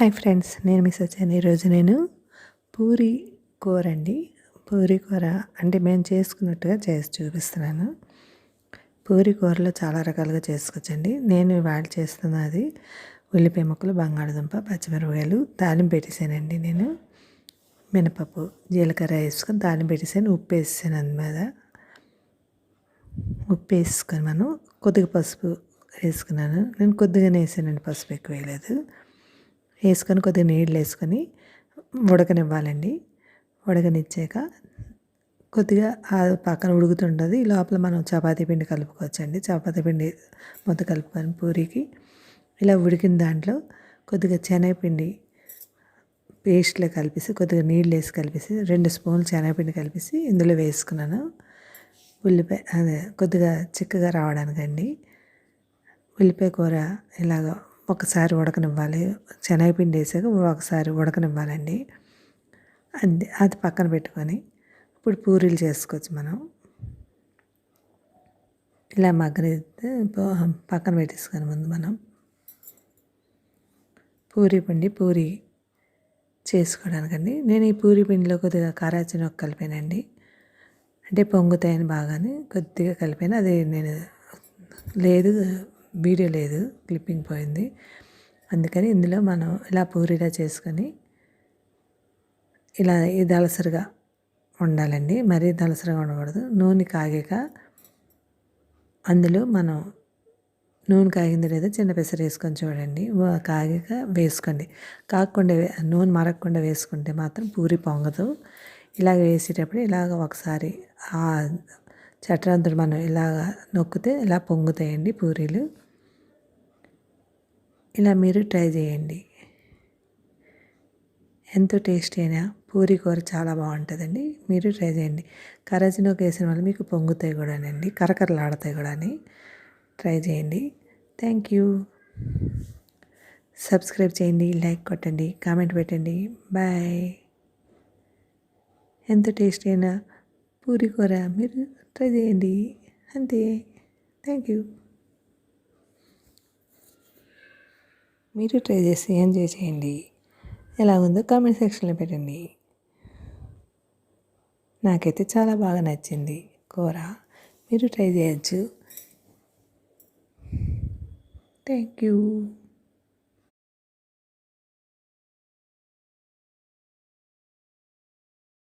Hi friends నేను miss వచ్చాను ఈరోజు నేను పూరి కూర అండి పూరి కూర అంటే మేము చేసుకున్నట్టుగా చేసి చూపిస్తున్నాను. పూరి కూరలో చాలా రకాలుగా చేసుకోవచ్చండి. నేను ఇవాళ చేస్తున్నది ఉల్లిపాయ ముక్కలు బంగాళదుంప పచ్చిమిరపకాయలు తాలింపు పెట్టేసానండి నేను. మినపప్పు జీలకర్ర వేసుకొని తాలింపు పెట్టేసాను. ఉప్పు వేసాను అందుమీద ఉప్పు వేసుకొని మనం కొద్దిగా పసుపు వేసుకున్నాను. నేను కొద్దిగానే వేసానండి పసుపు ఎక్కువ వేయలేదు. వేసుకొని కొద్దిగా నీళ్ళు వేసుకొని ఉడకనివ్వాలండి. ఉడకనిచ్చాక కొద్దిగా ఆ పక్కన ఉడుకుతుంటుంది. లోపల మనం చపాతీ పిండి కలుపుకోవచ్చండి. చపాతీ పిండి మొత్తం కలుపుకొని పూరికి ఇలా ఉడికిన దాంట్లో కొద్దిగా శనగపిండి పేస్ట్లో కలిపేసి కొద్దిగా నీళ్ళు వేసి కలిపేసి రెండు స్పూన్లు శనగపిండి కలిపేసి ఇందులో వేసుకున్నాను. ఉల్లిపాయ అదే కొద్దిగా చిక్కగా రావడానికండి. ఉల్లిపాయ కూర ఇలాగ ఒకసారి ఉడకనివ్వాలి. శనగపిండి వేసాక ఒకసారి ఉడకనివ్వాలండి. అంతే అది పక్కన పెట్టుకొని ఇప్పుడు పూరీలు చేసుకోవచ్చు మనం. ఇలా మగ్గనిస్తే పక్కన పెట్టేసుకొని ముందు మనం. పూరి పిండి పూరి చేసుకోవడానికండి. నేను ఈ పూరి పిండిలో కొద్దిగా కారాచిన ఒక కలిపానండి. అంటే పొంగుతాయని బాగానే కొద్దిగా కలిపాను. అది నేను లేదు వీడియో లేదు క్లిప్పింగ్ పోయింది. అందుకని ఇందులో మనం ఇలా పూరిలా చేసుకొని ఇలా ఇది దళసరిగా ఉండాలండి మరీ దలసరిగా ఉండకూడదు నూనె కాగాక అందులో మనం నూనె కాగింది లేదా చిన్న పెసర వేసుకొని చూడండి. కాగాక వేసుకోండి. కాకుండా నూనె మరగకుండా వేసుకుంటే మాత్రం పూరి పొంగదు. ఇలాగ వేసేటప్పుడు ఇలాగ ఒకసారి ఆ చట్రంతుడు మనం ఇలాగ నొక్కితే ఇలా పొంగుతాయండి పూరీలు. ఇలా మీరు ట్రై చేయండి. ఎంతో టేస్టీ అయినా పూరి కూర చాలా బాగుంటుందండి. మీరు ట్రై చేయండి. కరాచినోకి వేసిన వల్ల మీకు పొంగుతాయి కూడానండి. కరకరలాడతాయి కూడా అని ట్రై చేయండి. Thank you. సబ్స్క్రైబ్ చేయండి లైక్ కొట్టండి కామెంట్ పెట్టండి. బాయ్. ఎంత టేస్టీ అయినా పూరి కూర మీరు ట్రై చేయండి. అంతే. Thank you. మీరు ట్రై చేసి ఎంజాయ్ చేయండి. ఎలా ఉందో కామెంట్ సెక్షన్లో పెట్టండి. నాకైతే చాలా బాగా నచ్చింది. కూర మీరు ట్రై చేయొచ్చు. Thank you